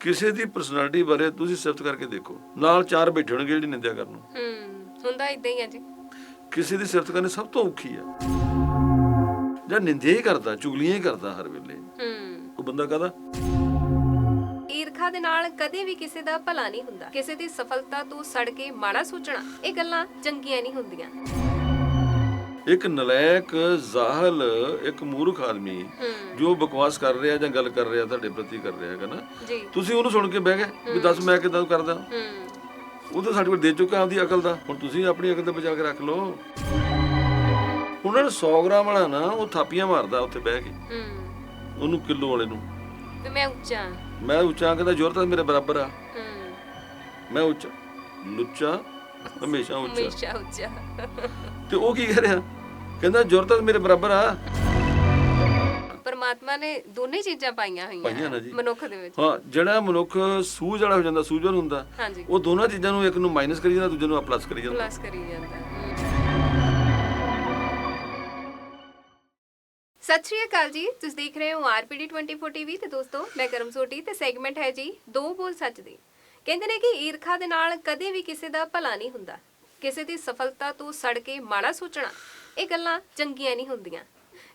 ਕਿਸੇ ਦੀ ਪਰਸਨੈਲਿਟੀ ਬਾਰੇ ਤੁਸੀਂ ਸਿਫਤ ਕਰਕੇ ਦੇਖੋ। ਨਾਲ ਚਾਰ ਬੈਠੇ ਹੋਣਗੇ ਜਿਹੜੀ ਨਿੰਦਿਆ ਕਰਨ ਨੂੰ। ਹੂੰ ਹੁੰਦਾ ਇਦਾਂ ਹੀ ਆ ਜੀ। ਕਿਸੇ ਦੀ ਸਿਫਤ ਕਰਨੀ ਸਭ ਤੋਂ ਔਖੀ ਆ। ਜਾਂ ਨਿੰਦਿਆ ਹੀ ਕਰਦਾ ਚੁਗਲੀਆਂ ਹੀ ਕਰਦਾ ਹਰ ਵੇਲੇ। ਹੂੰ। ਉਹ ਬੰਦਾ ਕਹਦਾ? ਈਰਖਾ ਦੇ ਨਾਲ ਕਦੇ ਵੀ ਕਿਸੇ ਦਾ ਭਲਾ ਨਹੀਂ ਹੁੰਦਾ। ਕਿਸੇ ਦੀ ਸਫਲਤਾ ਤੋਂ ਸੜ ਕੇ ਮਾੜਾ ਸੋਚਣਾ ਇਹ ਗੱਲਾਂ ਚੰਗੀਆਂ ਨਹੀਂ ਹੁੰਦੀਆਂ। ਇੱਕ ਨਲਾਇਕ ਜ਼ਾਹਲ ਇੱਕ ਮੂਰਖ ਆਦਮੀ ਜੋ ਬਕਵਾਸ ਕਰ ਰਿਹਾ ਜਾਂ ਗੱਲ ਕਰ ਰਿਹਾ ਤੁਹਾਡੇ ਪ੍ਰਤੀ ਕਰ ਰਿਹਾ ਹੈਗਾ ਨਾ। ਤੁਸੀਂ ਉਹਨੂੰ ਸੁਣ ਕੇ ਬਹਿ ਗਏ ਵੀ ਦੱਸ ਮੈਂ ਕਿਦਾਂ ਕਰਦਾ? ਉਹ ਤਾਂ ਸਾਡੇ ਕੋਲ ਦੇ ਚੁੱਕਾ ਆਪਦੀ ਅਕਲ ਦਾ। ਹੁਣ ਤੁਸੀਂ ਆਪਣੀ ਅਕਲ ਤੇ ਬਚਾ ਕੇ ਰੱਖ ਲਓ। ਉਹਨਾਂ ਨੇ 100 ਗ੍ਰਾਮ ਵਾਲਾ ਨਾ ਉਹ ਥਾਪੀਆਂ ਮਾਰਦਾ ਉੱਥੇ ਬਹਿ ਕੇ। ਉਹਨੂੰ ਕਿਲੋ ਵਾਲੇ ਨੂੰ। ਤੇ ਮੈਂ ਉੱਚਾ। ਮੈਂ ਉੱਚਾ ਕਹਿੰਦਾ ਜ਼ੋਰ ਤਾਂ ਮੇਰੇ ਬਰਾਬਰ ਆ। ਮੈਂ ਉੱਚਾ। ਲੁੱਚਾ ਹਮੇਸ਼ਾ ਉੱਚਾ। ਹਮੇਸ਼ਾ ਉੱਚਾ। ਤੇ ਉਹ ਕੀ ਕਹਿ ਰਿਹਾ? ਕਹਿੰਦਾ ਜ਼ੋਰ ਤਾਂ ਮੇਰੇ ਬਰਾਬਰ ਆ। ਪਰਮਾਤਮਾ ਨੇ ਦੋਨੇ ਚੀਜ਼ਾਂ ਪਾਈਆਂ ਪਾਈਆਂ ਨਾ ਹੋਈਆਂ ਜੀ। ਮਨੁੱਖ ਦੇ ਵਿੱਚ। ਹਾਂ ਜਿਹੜਾ ਮਨੁੱਖ ਸੂਝ ਵਾਲਾ ਹੋ ਜਾਂਦਾ ਸੂਝਵਾਨ ਹੁੰਦਾ ਹਾਂਜੀ। ਉਹ ਦੋਨਾਂ ਚੀਜ਼ਾਂ ਨੂੰ ਇੱਕ ਨੂੰ ਮਾਈਨਸ ਕਰੀ ਜਾਂਦਾ ਦੂਜੇ ਨੂੰ ਪਲੱਸ ਕਰੀ ਜਾਂਦਾ। ਪਲੱਸ ਕਰੀ ਜਾਂਦਾ। ਸਤਿ ਸ਼੍ਰੀ ਅਕਾਲ ਜੀ ਤੁਸੀਂ ਦੇਖ ਰਹੇ ਹੋ ਆਰਪੀਡੀ 24 ਟੀਵੀ ਤੇ ਦੋਸਤੋ ਮੈਂ ਕਰਮ ਸੋਟੀ ਤੇ ਸੈਗਮੈਂਟ ਹੈ ਜੀ ਦੋ ਬੋਲ ਸੱਚ ਦੀ। ਕਹਿੰਦੇ ਨੇ ਕਿ ਈਰਖਾ ਦੇ ਨਾਲ ਕਦੇ ਵੀ ਕਿਸੇ ਦਾ ਭਲਾ ਨਹੀਂ ਹੁੰਦਾ। ਕਿਸੇ ਦੀ ਸਫਲਤਾ ਤੋਂ ਸੜ ਕੇ ਮਾੜਾ ਸੋਚਣਾ ਇਹ ਗੱਲਾਂ ਚੰਗੀਆਂ ਨਹੀਂ ਹੁੰਦੀਆਂ।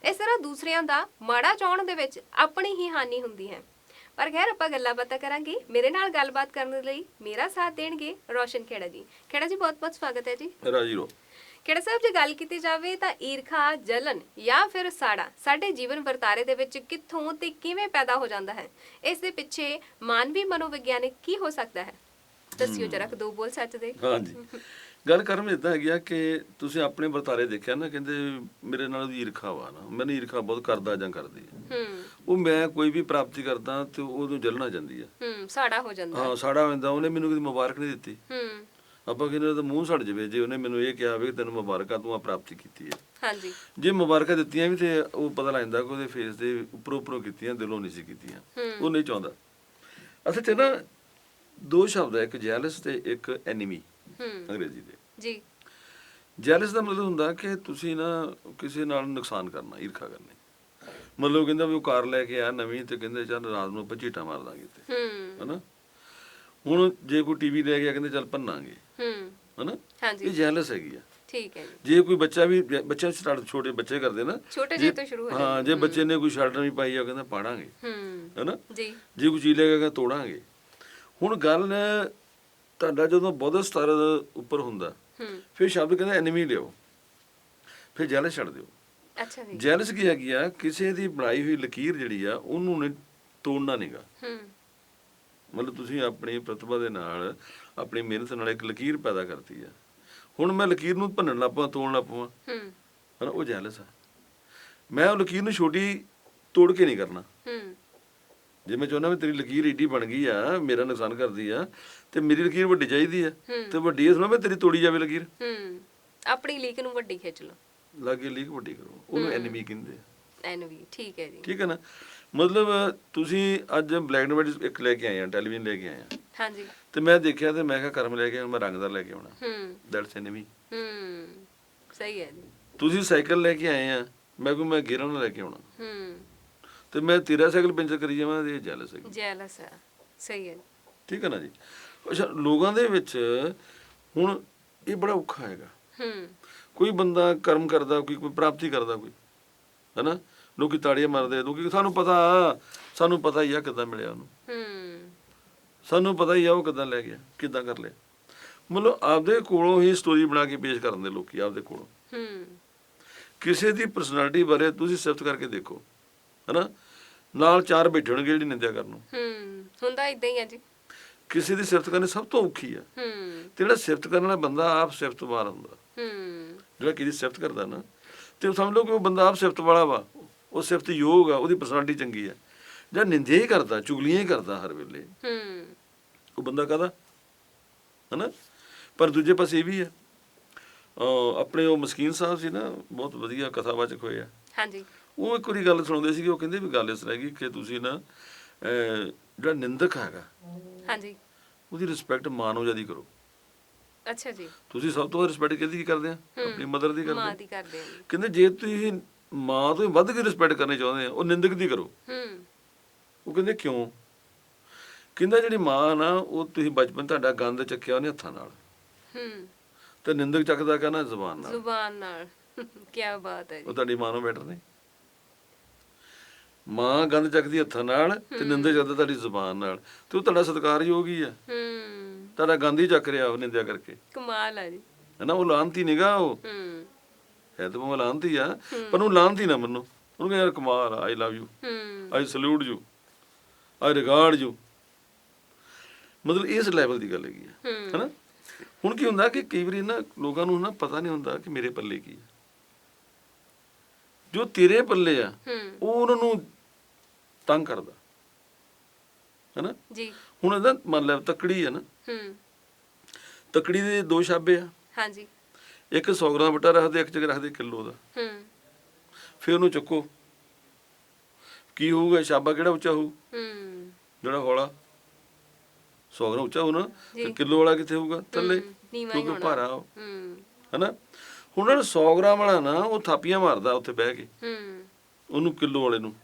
ਇਸ ਤਰ੍ਹਾਂ ਦੂਸਰਿਆਂ ਦਾ ਮਾੜਾ ਚਾਹਣ ਦੇ ਵਿੱਚ ਆਪਣੀ ਹੀ ਹਾਨੀ ਹੁੰਦੀ ਹੈ। ਪਰ ਖੈਰ ਆਪਾਂ ਗੱਲਾਂ ਬਾਤਾਂ ਕਰਾਂਗੇ। ਮੇਰੇ ਨਾਲ ਗੱਲਬਾਤ ਕਰਨ ਦੇ ਲਈ ਮੇਰਾ ਸਾਥ ਦੇਣਗੇ ਰੋਸ਼ਨ ਖੇੜਾ ਜੀ। ਖੇੜਾ ਜੀ ਬਹੁਤ ਬਹੁਤ ਸਵਾਗਤ ਹੈ ਜੀ। ਰਾਜੀ ਰੋ ਖੇੜਾ ਸਾਹਿਬ ਜੇ ਗੱਲ ਕੀਤੀ ਜਾਵੇ ਤਾਂ ਈਰਖਾ ਜਲਨ ਜਾਂ ਫਿਰ ਸਾੜਾ ਸਾਡੇ ਜੀਵਨ ਵਰਤਾਰੇ ਦੇ ਵਿੱਚ ਕਿੱਥੋਂ ਤੇ ਕਿਵੇਂ ਪੈਦਾ ਹੋ ਜਾਂਦਾ ਹੈ? ਇਸ ਦੇ ਪਿੱਛੇ ਮਾਨਵੀ ਮਨੋਵਿਗਿਆਨਿਕ ਕੀ ਹੋ ਸਕਦਾ ਹੈ? ਦੱਸਿਓ ਜਰਾ ਕੁ ਦੋ ਬੋਲ ਸੱਚ ਦੇ। ਹਾਂਜੀ। ਗੱਲ ਕਰਮ ਇਦਾਂ ਹੈਗੀ ਆ ਕਿ ਤੁਸੀਂ ਆਪਣੇ ਵਰਤਾਰੇ ਦੇਖਿਆ ਨਾ ਕਹਿੰਦੇ ਮੇਰੇ ਨਾਲ ਉਹਦੀ ਈਰਖਾ ਵਾ ਨਾ ਮੈਨੂੰ ਈਰਖਾ ਬਹੁਤ ਕਰਦਾ ਜਾਂ ਕਰਦੀ ਹੈ ਹੂੰ। ਉਹ ਮੈਂ ਕੋਈ ਵੀ ਪ੍ਰਾਪਤੀ ਕਰਦਾ ਤੇ ਉਹਨੂੰ ਜਲਣਾ ਜਾਂਦੀ ਆ। ਹੂੰ ਸਾੜਾ ਹੋ ਜਾਂਦਾ। ਹਾਂ ਸਾੜਾ ਹੁੰਦਾ ਉਹਨੇ ਮੈਨੂੰ ਕਦੀ ਮੁਬਾਰਕ ਨਹੀਂ ਦਿੱਤੀ। ਹੂੰ। ਆਪਾਂ ਕਹਿੰਦੇ ਉਹਦਾ ਮੂੰਹ ਸੜ ਜਵੇ ਜੇ ਉਹਨੇ ਮੈਨੂੰ ਇਹ ਕਿਹਾ ਵੀ ਤੈਨੂੰ ਮੁਬਾਰਕਾਂ ਤੂੰ ਆ ਪ੍ਰਾਪਤੀ ਕੀਤੀ ਹੈ ਹਾਂਜੀ। ਜੇ ਮੁਬਾਰਕਾਂ ਦਿੱਤੀਆਂ ਵੀ ਤੇ ਉਹ ਪਤਾ ਲੱਗ ਜਾਂਦਾ ਕਿ ਉਹਦੇ ਫੇਸ ਦੇ ਉੱਪਰੋਂ ਉੱਪਰੋਂ ਕੀਤੀਆਂ ਦਿਲੋਂ ਨਹੀਂ ਸੀ ਕੀਤੀਆਂ। ਹੂੰ। ਉਹ ਨਹੀਂ ਚਾਹੁੰਦਾ। ਅਸਲ 'ਚ ਨਾ ਦੋ ਸ਼ਬਦ ਹੈ ਇੱਕ ਜੈਲਸ ਤੇ ਇੱਕ ਐਨੀਮੀ ਹੂੰ। ਅੰਗਰੇਜ਼ੀ ਦੇ। ਜੀ। ਜੈਲਸ ਦਾ ਮਤਲਬ ਹੁੰਦਾ ਕਿ ਤੁਸੀਂ ਨਾ ਕਿਸੇ ਨਾਲ ਨੁਕਸਾਨ ਕਰਨਾ ਈਰਖਾ ਕਰਨੀ। ਮਤਲਬ ਕਹਿੰਦਾ ਵੀ ਉਹ ਕਾਰ ਲੈ ਕੇ ਆ ਨਵੀਂ ਤੇ ਕਹਿੰਦੇ ਚੱਲ ਰਾਤ ਨੂੰ ਆਪਾਂ ਝੀਟਾ ਮਾਰ ਦਾਂਗੇ ਤੇ ਹੂੰ। ਹਨਾ? ਹੁਣ ਜੇ ਕੋਈ ਟੀਵੀ ਲੈ ਗਿਆ ਕਹਿੰਦੇ ਚੱਲ ਭੰਨਾਂਗੇ। ਹੂੰ। ਹਨਾ? ਇਹ ਜੈਲਸ ਹੈਗੀ ਆ। ਠੀਕ ਹੈ ਜੀ। ਜੇ ਕੋਈ ਬੱਚਾ ਵੀ ਬੱਚਾ ਸਟਾਰਟ ਛੋਟੇ ਬੱਚੇ ਕਰਦੇ ਨਾ ਛੋਟੇ ਜੇ- ਜਿਹੇ ਤੋਂ ਸ਼ੁਰੂ ਹੋ ਹਾਂ ਜੇ ਬੱਚੇ ਨੇ ਕੋਈ ਸ਼ਰਟ ਨਹੀਂ ਪਾਈ ਆ ਕਹਿੰਦਾ ਪਾੜਾਂਗੇ। ਹੂੰ। ਹਨਾ? ਜੀ। ਜੇ ਕੋਈ ਚੀਜ਼ ਲੈ ਗਿਆ ਤੋੜਾਂਗੇ। ਹੁਣ ਗੱਲ ਤੁਹਾਡਾ ਜਦੋਂ ਬਹੁਤਾ ਸਤਰ ਉੱਪਰ ਹੁੰਦਾ ਫਿਰ ਸ਼ਬਦ ਕਹਿੰਦਾ ਐਨਮੀ ਲਿਓ ਫਿਰ ਜੈਲਸ ਛੱਡ ਦਿਓ। ਅੱਛਾ ਜੀ। ਜੈਲਸ ਕੀ ਹੈਗੀ ਆ? ਕਿਸੇ ਦੀ ਬਣਾਈ ਹੋਈ ਲਕੀਰ ਜਿਹੜੀ ਆ ਉਹਨੂੰ ਨੇ ਤੋੜਨਾ ਨਹੀਂਗਾ ਹੂੰ। ਮਤਲਬ ਤੁਸੀਂ ਆਪਣੀ ਪ੍ਰਤਿਭਾ ਦੇ ਨਾਲ ਆਪਣੀ ਮਿਹਨਤ ਨਾਲ ਇੱਕ ਲਕੀਰ ਪੈਦਾ ਕਰਤੀ ਆ। ਹੁਣ ਮੈਂ ਲਕੀਰ ਨੂੰ ਭੰਨਣ ਲੱਪਾਂ ਤੋੜਨ ਲੱਪਾਂ ਹੂੰ। ਹਨਾ ਉਹ ਜੈਲਸ ਆ। ਮੈਂ ਉਹ ਲਕੀਰ ਨੂੰ ਛੋਟੀ ਤੋੜ ਕੇ ਨਹੀਂ ਕਰਨਾ। ਹੂੰ। ਜੇ ਮੈਂ ਚਾਹੁੰਦਾ ਵੀ ਤੇਰੀ ਲਕੀਰ ਏਡੀ ਬਣ ਗਈ ਆ ਮੇਰਾ ਨੁਕਸਾਨ ਕਰਦੀ ਆ ਤੇ ਮੇਰੀ ਲਕੀਰ ਵੱਡੀ ਚਾਹੀਦੀ ਆ। ਤੇ ਵੱਡੀ ਇਸ ਨਾਲ ਮੈਂ ਤੇਰੀ ਤੋੜੀ ਜਾਵੇ ਲਕੀਰ। ਹੂੰ ਆਪਣੀ ਲੀਕ ਨੂੰ ਵੱਡੀ ਖਿੱਚ ਲਓ। ਲਾਗੇ ਲੀਕ ਵੱਡੀ ਕਰੋ ਉਹਨੂੰ ਐਨੀਮੀ ਕਹਿੰਦੇ ਆ। ਐਨ ਵੀ ਠੀਕ ਹੈ ਜੀ। ਠੀਕ ਹੈ ਨਾ? ਮਤਲਬ ਤੁਸੀਂ ਅੱਜ ਬਲੈਕ ਐਂਡ ਵਾਈਟ ਇੱਕ ਲੈ ਕੇ ਆਏ ਆ ਟੈਲੀਵਿਜ਼ਨ ਲੈ ਕੇ ਆਏ ਆ। ਹਾਂਜੀ। ਤੇ ਮੈਂ ਦੇਖਿਆ ਤੇ ਮੈਂ ਕਿਹਾ ਕਰਮ ਲੈ ਕੇ ਆਉਣਾ, ਮੈਂ ਰੰਗਦਾਰ ਲੈ ਕੇ ਆਉਣਾ। ਹੂੰ। ਦੈਟਸ ਐਨੀਮੀ ਹੂੰ ਸਹੀ ਹੈ ਜੀ। ਤੁਸੀਂ ਸਾਈਕਲ ਲੈ ਕੇ ਆਏ ਆ ਮੈਂ ਕੋ ਮੈਂ ਗੇਰਾਂ ਨਾਲ ਲੈ ਕੇ ਆਉਣਾ। ਹੂੰ। ਤੇ ਮੈਂ ਤੇਰਾ ਸਾਈਕਲ ਪੈਂਚਰ ਕਰੀ ਜਾਵਾਂ ਇਹ ਜੈਲਸ ਹੈ ਜੈਲਸ ਹੈ ਸਹੀ ਹੈ। ਠੀਕ ਹੈ ਨਾ ਜੀ? ਅੱਛਾ ਲੋਕਾਂ ਦੇ ਵਿੱਚ ਹੁਣ ਇਹ ਬੜਾ ਔਖਾ ਹੈਗਾ। ਹੂੰ। ਕੋਈ ਬੰਦਾ ਕਰਮ ਕਰਦਾ ਕੋਈ ਕੋਈ ਪ੍ਰਾਪਤੀ ਕਰਦਾ ਕੋਈ ਹੈਨਾ? ਲੋਕੀ ਤਾੜੀਆਂ ਮਾਰਦੇ ਲੋਕੀ ਸਾਨੂੰ ਪਤਾ ਸਾਨੂੰ ਪਤਾ ਹੀ ਆ ਕਿੱਦਾਂ ਮਿਲਿਆ ਉਹਨੂੰ। ਹੂੰ। ਸਾਨੂੰ ਪਤਾ ਹੀ ਆ ਉਹ ਕਿੱਦਾਂ ਲੈ ਗਿਆ ਕਿੱਦਾਂ ਕਰ ਲਿਆ। ਮਤਲਬ ਆਪਦੇ ਕੋਲੋਂ ਹੀ ਸਟੋਰੀ ਬਣਾ ਕੇ ਪੇਸ਼ ਕਰਨ ਦੇ ਲੋਕੀ ਆਪਦੇ ਕੋਲੋਂ। ਹੂੰ। ਕਿਸੇ ਦੀ ਪਰਸਨੈਲਿਟੀ ਬਾਰੇ ਤੁਸੀਂ ਸਿਫਤ ਕਰਕੇ ਦੇਖੋ ਹੈਨਾ? ਨਾਲ ਚਾਰ ਬੈਠੇ ਹੋਣਗੇ ਜਿਹੜੀ ਨਿੰਦਿਆ ਕਰਨ ਨੂੰ। ਹੂੰ ਹੁੰਦਾ ਇਦਾਂ ਹੀ ਹੈ ਜੀ। ਕਿਸੇ ਦੀ ਸਿਫਤ ਕਰਨੀ ਸਭ ਤੋਂ ਔਖੀ ਆ। ਹੂੰ। ਤੇ ਜਿਹੜਾ ਸਿਫਤ ਕਰਨ ਵਾਲਾ ਬੰਦਾ ਆਪ ਸਿਫਤ ਵਾਲਾ ਹੁੰਦਾ। ਹੂੰ। ਜਿਹੜਾ ਕਿਸੇ ਦੀ ਸਿਫਤ ਕਰਦਾ ਨਾ ਤੇ ਉਹ ਸਮਝ ਲਓ ਕਿ ਉਹ ਬੰਦਾ ਆਪ ਸਿਫਤ ਵਾਲਾ ਵਾ। ਉਹ ਸਿਫਤ ਯੋਗ ਆ ਉਹਦੀ ਪਰਸਨੈਲਿਟੀ ਚੰਗੀ ਆ। ਜਿਹੜਾ ਨਿੰਦਿਆ ਹੀ ਕਰਦਾ ਚੁਗਲੀਆਂ ਹੀ ਕਰਦਾ ਹਰ ਵੇਲੇ। ਹੂੰ। ਉਹ ਬੰਦਾ ਕਹਦਾ? ਹਨਾ? ਪਰ ਦੂਜੇ ਪਾਸੇ ਇਹ ਵੀ ਆ। ਆਪਣੇ ਉਹ ਮਸਕੀਨ ਸਾਹਿਬ ਸੀ ਨਾ ਬਹੁਤ ਵਧੀਆ ਕਥਾਵਾਚਕ ਹੋਏ ਆ। ਹਾਂਜੀ। ਉਹ ਇੱਕ ਵਾਰੀ ਗੱਲ ਸੁਣਾਉਂਦੇ ਸੀਗੇ ਉਹ ਕਹਿੰਦੇ ਵੀ ਗੱਲ ਇਸ ਤਰ੍ਹਾਂ ਹੈਗੀ ਕਿ ਤੁਸੀਂ ਨਾ ਜਿਹੜਾ ਨਿੰਦਕ ਹੈਗਾ ਹਾਂਜੀ। ਉਹਦੀ ਰਿਸਪੈਕਟ ਮਾਨੋ ਜਿਆਦੀ ਕਰੋ। ਅੱਛਾ ਜੀ। ਤੁਸੀਂ ਸਭ ਤੋਂ ਰਿਸਪੈਕਟ ਕਿਹਦੀ ਕੀ ਕਰਦੇ ਆ? ਆਪਣੀ ਮਦਰ ਦੀ ਕਰਦੇ ਮਾਂ ਆ। ਦੀ ਕਰਦੇ ਜੀ। ਕਹਿੰਦੇ ਜੇ ਤੁਸੀਂ ਮਾਂ ਤੋਂ ਵੱਧ ਕੇ ਰਿਸਪੈਕਟ ਕਰਨੀ ਚਾਹੁੰਦੇ ਆ ਉਹ ਨਿੰਦਕ ਦੀ ਕਰੋ। ਹੂੰ। ਉਹ ਕਹਿੰਦੇ ਕਿਉਂ? ਕਹਿੰਦਾ ਜਿਹੜੀ ਮਾਂ ਨਾ ਉਹ ਤੁਸੀਂ ਬਚਪਨ ਤੁਹਾਡਾ ਗੰਦ ਚੱਕਿਆ ਉਹਨੇ ਹੱਥਾਂ ਨਾਲ। ਹੂੰ। ਤੇ ਨਿੰਦਕ ਚੱਕਦਾ ਕਹਿੰਦਾ ਜ਼ੁਬਾਨ ਨਾਲ। ਜ਼ੁਬਾਨ ਨਾਲ। ਕੀ ਬਾਤ ਹੈ ਉਹ ਜੀ ਤੁਹਾਡੀ ਮਾਂ ਨੂੰ ਬੈਟਰ ਨਹੀਂ। ਮਾਂ ਗੰਦ ਚੱਕਦੀ ਹੱਥਾਂ ਨਾਲ ਤੇ ਨਿੰਦਕ ਚੱਕਦਾ ਤੁਹਾਡੀ ਜ਼ੁਬਾਨ ਨਾਲ ਤੇ ਉਹ ਤੁਹਾਡਾ ਸਤਿਕਾਰਯੋਗ ਹੀ ਆ। ਹੂੰ। ਤੁਹਾਡਾ ਗੰਦ ਹੀ ਚੱਕ ਰਿਹਾ ਉਹ ਨਿੰਦਿਆ ਕਰਕੇ। ਕਮਾਲ ਹੈ ਜੀ। ਹੈਨਾ ਉਹ ਲਾਂਤੀ ਨਿਗਾ ਉਹ। ਹੂੰ। ਹੈ ਤਾਂ ਉਹ ਲਾਂਤੀ ਆ ਪਰ ਉਹ ਲਾਂਤੀ ਨਾ ਮੰਨੋ। ਉਹਨੂੰ ਕਹਿੰਦਾ ਕਮਾਲ ਆਈ ਲਵ ਯੂ ਹੂੰ। I salute you I regard you ਮਤਲਬ ਇਸ ਲੈਵਲ ਦੀ ਗੱਲ ਹੈਗੀ ਆ। ਹੂੰ। ਹੈਨਾ? ਹੁਣ ਕੀ ਹੁੰਦਾ ਕਿ ਕਈ ਵਾਰੀ ਨਾ ਲੋਕਾਂ ਨੂੰ ਨਾ ਪਤਾ ਨਹੀਂ ਹੁੰਦਾ ਕਿ ਮੇਰੇ ਪੱਲੇ ਕੀ ਆ। ਜੋ ਤੇਰੇ ਪੱਲੇ ਆ ਹੂੰ। ਉਹ ਉਹਨਾਂ ਨੂੰ ਤੰਗ ਕਰਦਾ। ਹੈਨਾ? ਜੀ। ਹੁਣ ਇਹਦਾ ਮੰਨ ਲੈ ਤਕੜੀ ਆ ਨਾ। ਹੂੰ। ਤਕੜੀ ਦੇ ਦੋ ਸ਼ਾਬੇ ਆ। ਹਾਂਜੀ। ਇੱਕ 100 ਗ੍ਰਾਮ ਬਟਾ ਰੱਖਦੇ ਇੱਕ ਜਗ੍ਹਾ ਰੱਖਦੇ ਕਿਲੋ ਦਾ। ਹੂੰ। ਫਿਰ ਉਹਨੂੰ ਚੱਕੋ। ਕੀ ਹੋਊਗਾ ਸ਼ਾਬਾ ਕਿਹੜਾ ਉੱਚਾ ਹੋਊ? ਹੂੰ। ਜਿਹੜਾ ਹੌਲਾ। 100 ਗ੍ਰਾਮ ਉੱਚਾ ਜੀ। ਤੇ ਕਿਲੋ ਵਾਲਾ ਕਿੱਥੇ ਹੋਊਗਾ? ਥੱਲੇ। ਹੂੰ, ਨੀਵਾਂ ਹੀ ਕਿਉਂਕਿ ਹੋਣਾ। ਭਾਰਾ ਹੂੰ। ਹੈਨਾ? ਹੁਣ ਜਿਹੜਾ 100 ਗ੍ਰਾਮ ਵਾਲਾ ਨਾ ਉਹ ਥਾਪੀਆਂ ਮਾਰਦਾ ਉੱਥੇ ਬਹਿ ਕੇ। ਹੂੰ। ਉਹਨੂੰ ਕਿਲੋ ਵਾਲੇ ਨੂੰ।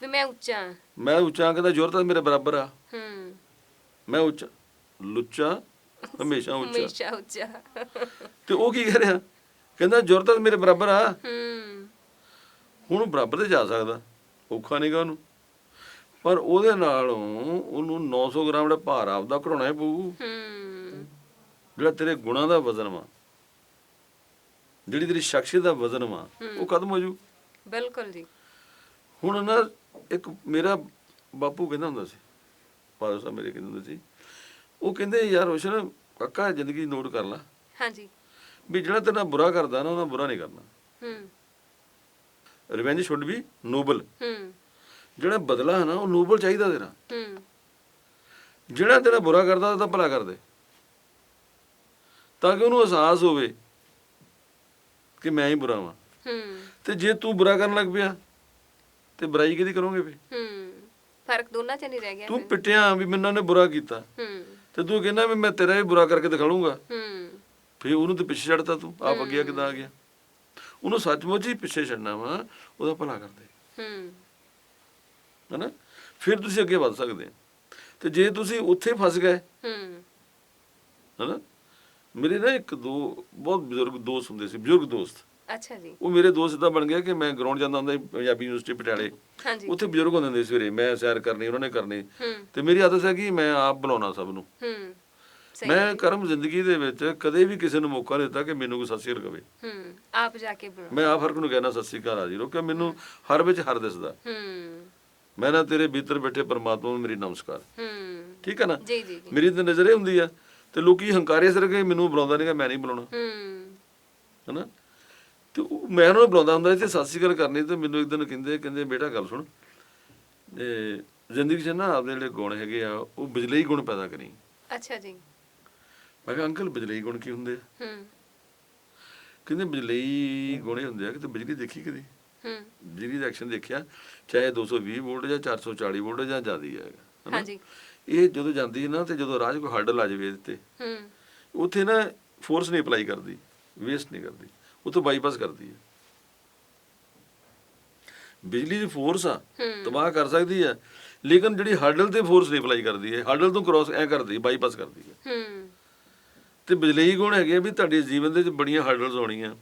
ਵੀ ਮੈਂ ਉੱਚਾ। ਮੈਂ ਉੱਚਾ ਕਹਿੰਦਾ ਜ਼ੋਰ ਤਾਂ ਮੇਰੇ ਬਰਾਬਰ ਆ। ਹੂੰ। ਮੈਂ ਉੱਚਾ ਲੁੱਚਾ ਹਮੇਸ਼ਾ ਉੱਚਾ। ਹਮੇਸ਼ਾ ਉੱਚਾ। ਤੇ ਉਹ ਕੀ ਕਹਿ ਰਿਹਾ ਕਹਿੰਦਾ ਜ਼ੋਰ ਤਾਂ ਮੇਰੇ ਬਰਾਬਰ ਆ। ਹੂੰ। ਹੁਣ ਬਰਾਬਰ ਤੇ ਜਾ ਸਕਦਾ। ਔਖਾ ਨਹੀਂਗਾ ਉਹਨੂੰ। ਪਰ ਉਹਦੇ ਨਾਲੋਂ ਉਹਨੂੰ 900 ਗ੍ਰਾਮ ਦਾ ਭਾਰ ਆਪਦਾ ਘਟਾਉਣਾ ਹੀ ਪਊ। ਹੂੰ। ਜਿਹੜਾ ਤੇਰੇ ਗੁਣਾਂ ਦਾ ਵਜ਼ਨ ਵਾ। ਜਿਹੜੀ ਤੇਰੀ ਸ਼ਖਸੀਅਤ ਦਾ ਵਜ਼ਨ ਵਾ ਉਹ ਖਤਮ ਹੋ ਜੂ। ਬਿਲਕੁਲ ਜੀ। ਹੁਣ ਨਾ ਇੱਕ ਮੇਰਾ ਬਾਪੂ ਕਹਿੰਦਾ ਹੁੰਦਾ ਸੀ ਫਾਦਰ ਸਾਹਿਬ ਮੇਰੇ ਕਹਿੰਦੇ ਹੁੰਦੇ ਸੀ ਉਹ ਕਹਿੰਦੇ ਯਾਰ ਰੋਸ਼ਨ ਕਾਕਾ ਜ਼ਿੰਦਗੀ ਨੋਟ ਕਰ ਲੈ। ਹਾਂਜੀ। ਵੀ ਜਿਹੜਾ ਤੇਰੇ ਬੁਰਾ ਕਰਦਾ ਨਾ ਉਹਨਾਂ ਬੁਰਾ ਨਹੀਂ ਕਰਨਾ। ਹੂੰ। ਰਿਵੈਂਜ ਸ਼ੁੱਡ ਬੀ ਨੋਬਲ ਹੂੰ। ਜਿਹੜਾ ਬਦਲਾ ਹੈ ਨਾ ਉਹ ਨੋਬਲ ਚਾਹੀਦਾ ਤੇਰਾ। ਹੂੰ। ਜਿਹੜਾ ਤੇਰਾ ਬੁਰਾ ਕਰਦਾ ਉਹਦਾ ਭਲਾ ਕਰ ਦੇ ਤਾਂ ਕਿ ਉਹਨੂੰ ਅਹਿਸਾਸ ਹੋਵੇ ਕਿ ਮੈਂ ਹੀ ਬੁਰਾ ਹਾਂ ਹੂੰ। ਤੇ ਜੇ ਤੂੰ ਬੁਰਾ ਕਰਨ ਲੱਗ ਪਿਆ ਤੇ ਬੁਰਾਈ ਕਿਹਦੀ ਕਰੋਗੇ ਫੇ ਹੂੰ ਫ਼ਰਕ ਦੋਨਾਂ ਚ ਨਹੀਂ ਰਹਿ ਗਿਆ ਤੂੰ। ਪਿੱਟਿਆ ਵੀ ਮੈਨੂੰ ਨੇ ਬੁਰਾ ਕੀਤਾ। ਹੂੰ। ਤੇ ਤੂੰ ਕਹਿੰਦਾ ਵੀ ਮੈਂ ਤੇਰਾ ਵੀ ਬੁਰਾ ਕਰਕੇ ਦਿਖਾਲੂੰਗਾ ਹੂੰ। ਫੇ ਉਹਨੂੰ ਤੇ ਪਿੱਛੇ ਛੱਡਤਾ ਤੂੰ ਆਪ ਅੱਗੇ ਕਿਦਾਂ ਆ ਗਿਆ? ਉਹਨੂੰ ਸੱਚਮੁੱਚ ਹੀ ਪਿੱਛੇ ਛੱਡਣਾ ਵਾ ਉਹਦਾ ਭਲਾ ਕਰਦੇ। ਹੂੰ। ਹੈਨਾ? ਫਿਰ ਤੁਸੀਂ ਅੱਗੇ ਵਧ ਸਕਦੇ ਤੇ ਜੇ ਤੁਸੀਂ ਉੱਥੇ ਫਸ ਗਏ ਹੂੰ। ਹੈਨਾ? ਮੇਰੇ ਨਾ ਇੱਕ ਦੋ ਬਹੁਤ ਬਜ਼ੁਰਗ ਦੋਸਤ ਹੁੰਦੇ ਸੀ ਬਜ਼ੁਰਗ ਦੋਸਤ। ਅੱਛਾ ਜੀ। ਉਹ ਮੇਰੇ ਦੋਸਤ ਦਾ ਬਣ ਗਿਆ ਕਿ ਮੈਂ ਗਰਾਊਂਡ ਜਾਂਦਾ ਹੁੰਦਾ ਸੀ ਪੰਜਾਬੀ ਯੂਨੀਵਰਸਿਟੀ ਪਟਿਆਲੇ। ਹਾਂਜੀ। ਉੱਥੇ ਬਜ਼ੁਰਗ ਹੁੰਦੇ ਹੁੰਦੇ ਸੀ ਮੈਂ ਸੈਰ ਕਰਨੀ ਉਹਨਾਂ ਨੇ ਕਰਨੀ। ਤੇ ਮੇਰੀ ਆਦਤ ਹੈ ਕਿ ਮੈਂ ਆਪ ਬੁਲਾਉਣਾ ਸਭ ਨੂੰ। ਹੂੰ ਮੈਂ ਕਰਮ ਜ਼ਿੰਦਗੀ ਦੇ ਵਿੱਚ ਕਦੇ ਵੀ ਕਿਸੇ ਨੂੰ ਮੌਕਾ ਦਿੱਤਾ ਕਿ ਮੈਨੂੰ ਕੋਈ ਸਤਿ ਸ਼੍ਰੀ ਅਕਾਲ ਕਵੇ। ਹੂੰ ਆਪ ਜਾ ਕੇ ਬੁਲਾਓ ਮੈਂ ਆਪ ਹਰ ਨੂੰ ਕਹਿਣਾ ਸ਼੍ਰੀ ਅਕਾਲ ਆ ਜੀ ਕਿ ਮੈਨੂੰ ਹਰ ਵਿੱਚ ਹਰ ਦਿਸਦਾ। ਹੂੰ। ਮੈਂ ਨਾ ਤੇਰੇ ਭੀਤਰ ਬੈਠੇ ਪਰਮਾਤਮਾ ਨੂੰ ਮੇਰੀ ਨਮਸਕਾਰ। ਹੂੰ। ਠੀਕ ਹੈ ਨਾ? ਜੀ ਜੀ ਜੀ। ਮੇਰੀ ਤਾਂ ਨਜ਼ਰ ਇਹ ਹੁੰਦੀ ਆ ਤੇ ਲੋਕੀ ਹੰਕਾਰੇ ਸਿਰ ਕੇ ਮੈਨੂੰ ਬੁਲਾਉਂਦਾ ਨਹੀਂਗਾ ਮੈਂ ਨਹੀਂ ਬੁਲਾਉਣਾ। ਹੂੰ। ਹਨਾ? ਤੇ ਉਹ ਮੈਂ ਉਹਨਾਂ ਨੂੰ ਬੁਲਾਉਂਦਾ ਹੁੰਦਾ ਸੀ ਤੇ ਸਤਿ ਸ਼੍ਰੀ ਅਕਾਲ ਕਰਨੀ ਤੇ ਮੈਨੂੰ ਇੱਕ ਦਿਨ ਕਹਿੰਦੇ ਕਹਿੰਦੇ ਬੇਟਾ ਗੱਲ ਸੁਣ। ਤੇ ਜ਼ਿੰਦਗੀ 'ਚ ਨਾ ਆਪਦੇ ਜਿਹੜੇ ਗੁਣ ਹੈਗੇ ਆ ਉਹ ਬਿਜਲੀ ਗੁਣ ਪੈਦਾ ਕਰੀ। ਅੱਛਾ ਜੀ। ਮੈਂ ਕਿਹਾ ਅੰਕਲ ਬਿਜਲੀ ਗੁਣ ਕੀ ਹੁੰਦੇ ਆ? ਹੂੰ। ਕਹਿੰਦੇ ਬਿਜਲੀ ਗੁਣ ਹੁੰਦੇ ਆ ਕਿ ਤੇ ਬਿਜਲੀ ਦੇਖੀ ਕਦੀ? ਹੂੰ। ਬਿਜਲੀ ਦਾ ਐਕਸ਼ਨ ਦੇਖਿਆ ਚਾਹੇ 220 ਵੋਲਟ ਜਾਂ 440 ਵੋਲਟ ਜਾਂ ਜ਼ਿਆਦਾ ਹੀ ਹੈਗਾ? ਹਾਂਜੀ। ਇਹ ਜਦੋਂ ਜਾਂਦੀ ਨਾ ਤੇ ਜਦੋਂ ਰਾਜ ਕੋਈ ਹਰਡਲ ਆ ਜਾਵੇ ਇਹਦੇ ਤੇ ਹੂੰ। ਉੱਥੇ ਨਾ ਫੋਰਸ ਨਹੀਂ ਅਪਲਾਈ ਕਰਦੀ ਵੇਸਟ ਨਹੀਂ ਕਰਦੀ ਉੱਥੋਂ ਬਾਈਪਾਸ ਕਰਦੀ ਹੈ। ਬਿਜਲੀ ਦੀ ਫੋਰਸ ਆ ਤਬਾਹ ਕਰ ਸਕਦੀ ਹੈ ਲੇਕਿਨ ਜਿਹੜੀ ਹਰਡਲ ਤੇ ਫੋਰਸ ਨਹੀਂ ਅਪਲਾਈ ਕਰਦੀ ਹੈ ਹਰਡਲ ਤੋਂ ਕ੍ਰਾਸ ਐ ਕਰਦੀ ਬਾਈਪਾਸ ਕਰਦੀ ਹੈ। ਹੂੰ। ਤੇ ਬਿਜਲੀ ਗੁਣ ਹੈਗੇ ਆ ਵੀ ਤੁਹਾਡੇ ਜੀਵਨ ਦੇ ਵਿੱਚ ਬੜੀਆਂ ਹਰਡਲਸ ਹੋਣੀਆਂ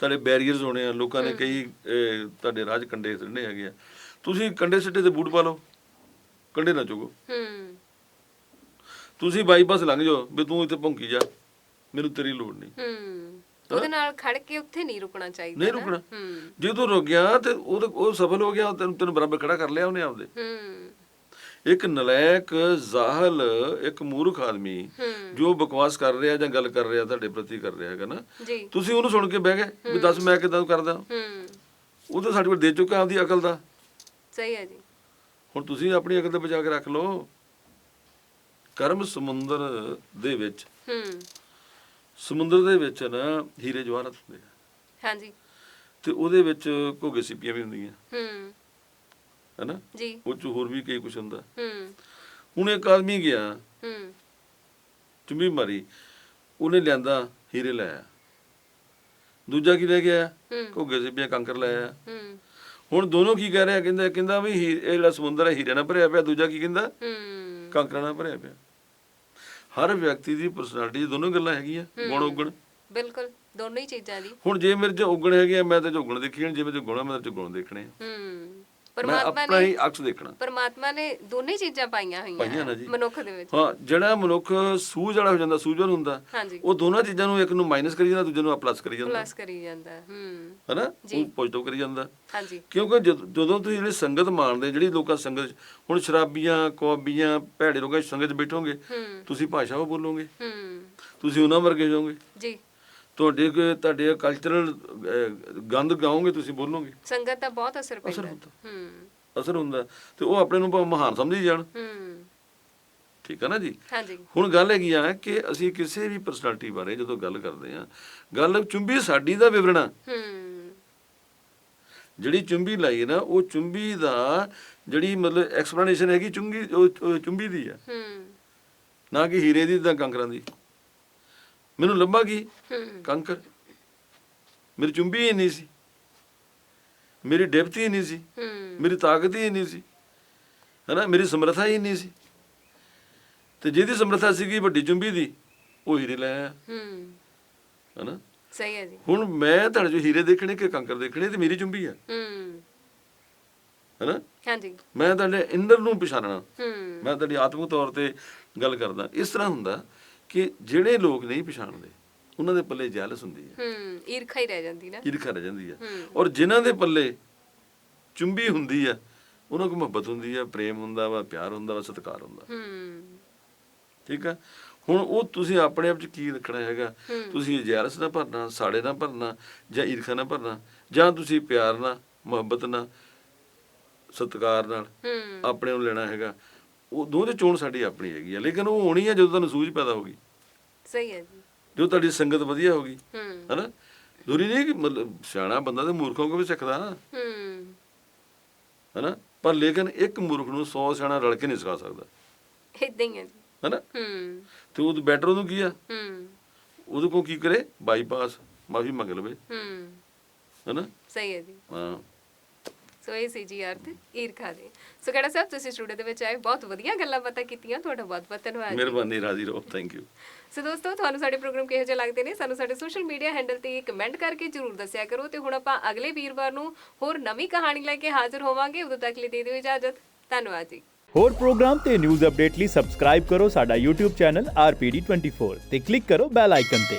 ਤੁਹਾਡੇ ਬੈਰੀਅਰਸ ਹੋਣੇ ਆ ਲੋਕਾਂ ਨੇ ਕਈ ਤੁਹਾਡੇ ਰਾਜ ਕੰਡੇ ਸਿੱਟਣੇ ਹੈਗੇ ਆ। ਤੁਸੀਂ ਕੰਡੇ ਸਿੱਟੇ ਤੇ ਬੂਟ ਪਾ ਲਓ ਕੰਡੇ ਨਾ ਚੁਗੋ। ਹੂੰ। ਤੁਸੀਂ ਬਾਈਪਾਸ ਲੰਘ ਜਾਓ ਵੀ ਤੂੰ ਇੱਥੇ ਭੌਂਕੀ ਜਾ। ਮੈਨੂੰ ਤੇਰੀ ਲੋੜ ਨਹੀਂ। ਹੂੰ ਉਹਦੇ ਨਾਲ ਖੜ ਕੇ ਉੱਥੇ ਨਹੀਂ ਰੁਕਣਾ ਚਾਹੀਦਾ ਨਹੀਂ। ਰੁਕਣਾ। ਜੇ ਤੂੰ ਰੁਕ ਗਿਆ ਤੇ ਉਹ ਉਹ ਸਫਲ ਹੋ ਗਿਆ ਤੈਨੂੰ ਤੈਨੂੰ ਬਰਾਬਰ ਖੜਾ ਕਰ ਲਿਆ ਉਹਨੇ ਆਪਦੇ। ਹੂੰ। ਇੱਕ ਨਲਾਇਕ ਜ਼ਾਹਲ ਇੱਕ ਮੂਰਖ ਆਦਮੀ ਜੋ ਬਕਵਾਸ ਕਰ ਰਿਹਾ ਜਾਂ ਗੱਲ ਕਰ ਰਿਹਾ ਤੁਹਾਡੇ ਪ੍ਰਤੀ ਕਰ ਰਿਹਾ ਹੈਗਾ ਨਾ। ਜੀ। ਤੁਸੀਂ ਉਹਨੂੰ ਸੁਣ ਕੇ ਬਹਿ ਗਏ ਵੀ ਦੱਸ ਮੈਂ ਕਿਦਾਂ ਕਰਦਾ। ਹੂੰ। ਉਹ ਤਾਂ ਸਾਡੇ ਕੋਲ ਦੇ ਚੁੱਕਾ ਆਪਦੀ ਅਕਲ ਦਾ। ਸਹੀ ਹੈ ਜੀ। ਹੁਣ ਤੁਸੀਂ ਆਪਣੀ ਅਕਲ ਤੇ ਬਚਾ ਕੇ ਰੱਖ ਲਓ। ਕਰਮ ਸਮੁੰਦਰ ਦੇ ਵਿੱਚ ਹੂੰ। ਸਮੁੰਦਰ ਦੇ ਵਿੱਚ ਨਾ ਹੀਰੇ ਜਵਾਹਰਾਤ ਹੁੰਦੇ ਆ। ਹਾਂਜੀ। ਤੇ ਉਹਦੇ ਵਿੱਚ ਘੋਗੇ ਸਿੱਪੀਆਂ ਵੀ ਹੁੰਦੀਆਂ। ਹੂੰ। ਹੈਨਾ? ਜੀ। ਉਹ ਚ ਹੋਰ ਵੀ ਕਈ ਕੁਝ ਹੁੰਦਾ। ਹੂੰ। ਹੁਣ ਇੱਕ ਆਦਮੀ ਗਿਆ। ਹੂੰ। ਚੁੰਮੀ ਮਾਰੀ। ਉਹਨੇ ਲਿਆਂਦਾ ਹੀਰੇ ਲੈ ਆਇਆ। ਦੂਜਾ ਕੀ ਲੈ ਗਿਆ ਘੋਗੇ ਸਿੱਪੀਆਂ ਕੰਕਰ ਲੈ ਆਇਆ। ਹੂੰ। ਹੁਣ ਦੋਨੋਂ ਕੀ ਕਹਿ ਰਿਹਾ? ਕਹਿੰਦਾ ਕਹਿੰਦਾ ਵੀ ਇਹ ਜਿਹੜਾ ਸਮੁੰਦਰ ਹੈ ਹੀਰੇ ਨਾਲ ਭਰਿਆ ਪਿਆ। ਦੂਜਾ ਕੀ ਕਹਿੰਦਾ? ਹੂੰ। ਕਾਂਕਰਾਂ ਨਾਲ ਭਰਿਆ ਪਿਆ। ਹਰ ਵਿਅਕਤੀ ਦੀ ਪਰਸਨੈਲਿਟੀ ਦੋਨੋਂ ਗੱਲਾਂ ਹੈਗੀਆਂ ਗੁਣ ਉਗਣ ਬਿਲਕੁਲ ਦੋਨੋਂ ਹੀ ਚੀਜ਼ਾਂ ਜੀ ਹੁਣ ਜੇ ਮੇਰੇ ਚ ਉਗਣ ਹੈਗੇ ਆ ਮੈਂ ਤਾਂ ਝੋਗਣ ਦੇਖੀ ਜੇ ਮੇਰੇ ਚ ਗੁਣ ਆ ਮੈਂ ਤਾਂ ਗੁਣ ਦੇਖਣੇ ਆ। ਹੂੰ। ਪਰਮਾਤਮਾ ਨੇ ਹੀ ਅਕਸ ਦੇਖਣਾ। ਪਰਮਾਤਮਾ ਨੇ ਦੋਨੇ ਚੀਜ਼ਾਂ ਪਾਈਆਂ ਹੋਈਆਂ। ਮਨੁੱਖ ਦੇ ਵਿੱਚ। ਹਾਂ ਜਿਹੜਾ ਮਨੁੱਖ ਸੂਝ ਵਾਲਾ ਹੋ ਜਾਂਦਾ ਸੂਝਵਾਨ ਹੁੰਦਾ ਉਹ ਦੋਨਾਂ ਚੀਜ਼ਾਂ ਨੂੰ ਇੱਕ ਨੂੰ ਮਾਈਨਸ ਕਰੀ ਜਾਂਦਾ ਦੂਜੇ ਨੂੰ ਪਲੱਸ ਕਰੀ ਜਾਂਦਾ। ਪਲੱਸ ਕਰੀ ਜਾਂਦਾ ਹੈ। ਹੈਨਾ। ਉਹ ਪੋਜ਼ਿਟਿਵ ਕਰੀ ਜਾਂਦਾ। ਹਾਂਜੀ। ਕਿਉਂਕਿ ਜਦ- ਤੁਸੀਂ ਜਿਹੜੀ ਸੰਗਤ ਮਾਣਦੇ ਜਿਹੜੀ ਲੋਕਾਂ ਸੰਗਤ ਹੁਣ ਸ਼ਰਾਬੀਆਂ ਕੌਬੀਆਂ ਭੈੜੇ ਲੋਕਾਂ ਸੰਗਤ ਬੈਠੋਗੇ ਤੁਸੀਂ ਭਾਸ਼ਾ ਉਹ ਬੋਲੋਗੇ। ਹੂੰ। ਤੁਸੀਂ ਉਹਨਾਂ ਵਰਗੇ ਜਾਓਗੇ ਜੀ। ਤੁਹਾਡੇ ਕੋ ਤੁਹਾਡੇ ਕਲਚਰਲ ਗੰਦ ਗਾਓਗੇ ਤੁਸੀਂ ਬੋਲੋਗੇ? ਸੰਗਤ ਦਾ ਬਹੁਤ ਅਸਰ ਪੈਂਦਾ ਹੁੰਦਾ। ਹੂੰ। ਅਸਰ ਹੁੰਦਾ ਤੇ ਉਹ ਆਪਣੇ ਨੂੰ ਮਹਾਨ ਸਮਝੀ ਜਾਣ। ਹੂੰ। ਠੀਕ ਹੈ ਨਾ ਜੀ? ਹਾਂਜੀ। ਹੁਣ ਗੱਲ ਹੈਗੀ ਆ ਕਿ ਅਸੀਂ ਕਿਸੇ ਵੀ ਪਰਸਨੈਲਿਟੀ ਬਾਰੇ ਜਦੋਂ ਗੱਲ ਕਰਦੇ ਆ ਗੱਲ ਚੁੰਬੀ ਸਾਡੀ ਦਾ ਵਿਵਰਣ ਹੂੰ। ਜਿਹੜੀ ਚੁੰਬੀ ਲਾਈ ਨਾ ਉਹ ਚੁੰਬੀ ਦਾ ਜਿਹੜੀ ਮਤਲਬ ਐਕਸਪਲੇਨੇਸ਼ਨ ਹੈਗੀ ਚੁੰਗੀ ਚੁੰਬੀ ਦੀ ਆ। ਹੂੰ। ਨਾ ਕਿ ਹੀਰੇ ਦੀ ਤਾਂ ਕੰਕਰਾਂ ਦੀ। ਮੈਨੂੰ ਕੀ? ਹੂੰ। ਕੰਕਰ। ਮੇਰੀ ਚੁੰਬੀ ਹੀ ਨਹੀਂ ਸੀ। ਮੇਰੀ ਡਿਪਥ ਹੀ ਨਹੀਂ ਸੀ। ਮੇਰੀ ਤਾਕਤ ਹੀ ਨਹੀਂ ਸੀ। ਹੈਨਾ? ਮੇਰੀ ਸਮਰੱਥਾ ਹੀ ਨਹੀਂ ਸੀ। ਤੇ ਜਿਹਦੀ ਸਮਰੱਥਾ ਸੀਗੀ ਵੱਡੀ ਚੁੰਬੀ ਦੀ ਉਹ ਹੀਰੇ ਲੈ ਆਇਆ। ਹੂੰ। ਹੈਨਾ? ਸਹੀ ਹੈ ਜੀ। ਹੁਣ ਮੈਂ ਤੁਹਾਡੇ ਚੋਂ ਹੀਰੇ ਦੇਖਣੇ ਕਿ ਕੰਕਰ ਦੇਖਣੇ ਤੇ ਮੇਰੀ ਚੁੰਬੀ ਆ। ਹੂੰ। ਹੈਨਾ? ਹਾਂਜੀ। ਮੈਂ ਤੁਹਾਡੇ ਇੰਦਰ ਨੂੰ ਪਛਾਣਨਾ। ਹੂੰ। ਮੈਂ ਤੁਹਾਡੀ ਆਤਮਿਕ ਤੌਰ ਤੇ ਗੱਲ ਕਰਦਾ। ਇਸ ਤਰ੍ਹਾਂ ਹੁੰਦਾ ਕਿ ਜਿਹੜੇ ਲੋਕ ਨਹੀਂ ਪਛਾਣਦੇ ਉਹਨਾਂ ਦੇ ਪੱਲੇ ਜੈਲਸ ਹੁੰਦੀ ਹੈ। ਹੂੰ ਈਰਖਾ ਹੀ ਰਹਿ ਜਾਂਦੀ ਨਾ। ਈਰਖਾ ਰਹਿ ਜਾਂਦੀ ਹੈ। ਹੂੰ। ਔਰ ਜਿਨ੍ਹਾਂ ਦੇ ਪੱਲੇ ਚੁੰਬੀ ਹੁੰਦੀ ਆ ਉਹਨਾਂ ਕੋਲ ਮੁਹੱਬਤ ਹੁੰਦੀ ਆ ਪ੍ਰੇਮ ਹੁੰਦਾ ਵਾ ਪਿਆਰ ਹੁੰਦਾ ਵਾ ਸਤਿਕਾਰ ਹੁੰਦਾ। ਹੂੰ। ਠੀਕ ਆ ਹੁਣ ਉਹ ਤੁਸੀਂ ਆਪਣੇ ਆਪ ਚ ਕੀ ਰੱਖਣਾ ਹੈਗਾ? ਹੂੰ। ਤੁਸੀਂ ਜੈਲਸ ਨਾ ਭਰਨਾ ਸਾੜੇ ਨਾ ਭਰਨਾ ਜਾਂ ਈਰਖਾ ਨਾ ਭਰਨਾ ਜਾਂ ਤੁਸੀਂ ਪਿਆਰ ਨਾਲ ਮੁਹੱਬਤ ਨਾਲ ਸਤਿਕਾਰ ਨਾਲ ਹੂੰ। ਆਪਣੇ ਨੂੰ ਲੈਣਾ ਹੈਗਾ। ਉਹ ਦੋਵੇਂ ਚੋਣ ਸਾਡੀ ਆਪਣੀ ਹੈਗੀ ਆ ਲੇਕਿਨ ਉਹ ਹੋਣੀ ਆ ਜਦੋਂ ਤੁਹਾਨੂੰ ਸੂਝ ਪੈਦਾ ਹੋਗੀ ਸਹੀ ਹੈ ਜੀ। ਜਦੋਂ ਤੁਹਾਡੀ ਸੰਗਤ ਵਧੀਆ ਹੋਗੀ ਹੂੰ। ਹੈਨਾ? ਜ਼ਰੂਰੀ ਨਹੀਂ ਕਿ ਮਤਲਬ ਸਿਆਣਾ ਬੰਦਾ ਤੇ ਮੂਰਖੋਂ ਕੋ ਵੀ ਸਿੱਖਦਾ ਨਾ। ਹੂੰ। ਹੈਨਾ? ਪਰ ਲੇਕਿਨ ਇੱਕ ਮੂਰਖ ਨੂੰ 100 ਸਿਆਣਾ ਰਲ ਕੇ ਨਹੀਂ ਸਿਖਾ ਸਕਦਾ। ਇਦਾਂ ਹੀ ਹੈ ਜੀ। ਹੈਨਾ? ਹੂੰ। ਤੇ ਉਹ ਬੈਟਰ ਉਹਨੂੰ ਕੀ ਆ? ਹੂੰ। ਉਹਦੇ ਕੋ ਕੀ ਕਰੇ? ਬਾਈਪਾਸ ਮਾਫੀ ਮੰਗ ਲਵੇ। ਹੂੰ। ਹੈਨਾ? ਸਹੀ ਹੈ ਜੀ। ਹਾਂ। ਸੋ ਇਹ ਸੀ ਜੀ ਅਰਥ ਈਰਖਾ ਦੇ। ਸੋ ਕਿਹੜਾ ਸਾਹਿਬ ਤੁਸੀਂ ਸਟੂਡੀਓ ਦੇ ਵਿੱਚ ਆਏ ਬਹੁਤ ਵਧੀਆ ਗੱਲਾਂ ਬਾਤਾਂ ਕੀਤੀਆਂ ਤੁਹਾਡਾ ਬਹੁਤ ਬਹੁਤ ਧੰਨਵਾਦ ਜੀ। ਮਿਹਰਬਾਨੀ ਰਾਜੀ ਰਹੋ ਥੈਂਕ ਯੂ ਸੋ ਦੋਸਤੋ ਤੁਹਾਨੂੰ ਸਾਡੇ ਪ੍ਰੋਗਰਾਮ ਕਿਹੋ ਜਿਹੇ ਲੱਗਦੇ ਨੇ ਸਾਨੂੰ ਸਾਡੇ ਸੋਸ਼ਲ ਮੀਡੀਆ ਹੈਂਡਲ ਤੇ ਕਮੈਂਟ ਕਰਕੇ ਜਰੂਰ ਦੱਸਿਆ ਕਰੋ ਤੇ ਹੁਣ ਆਪਾਂ ਅਗਲੇ ਵੀਰਵਾਰ ਨੂੰ ਹੋਰ ਨਵੀਂ ਕਹਾਣੀ ਲੈ ਕੇ ਹਾਜ਼ਰ ਹੋਵਾਂਗੇ। ਉਦੋਂ ਤੱਕ ਲਈ ਦੇ ਦਿਓ ਇਜਾਜ਼ਤ। ਧੰਨਵਾਦ ਜੀ। ਹੋਰ ਪ੍ਰੋਗਰਾਮ ਤੇ ਨਿਊਜ਼ ਅਪਡੇਟ ਲਈ ਸਬਸਕ੍ਰਾਈਬ ਕਰੋ ਸਾਡਾ YouTube ਚੈਨਲ RPD24 ਤੇ ਕਲਿੱਕ ਕਰੋ ਬੈਲ ਆਈਕਨ ਤੇ।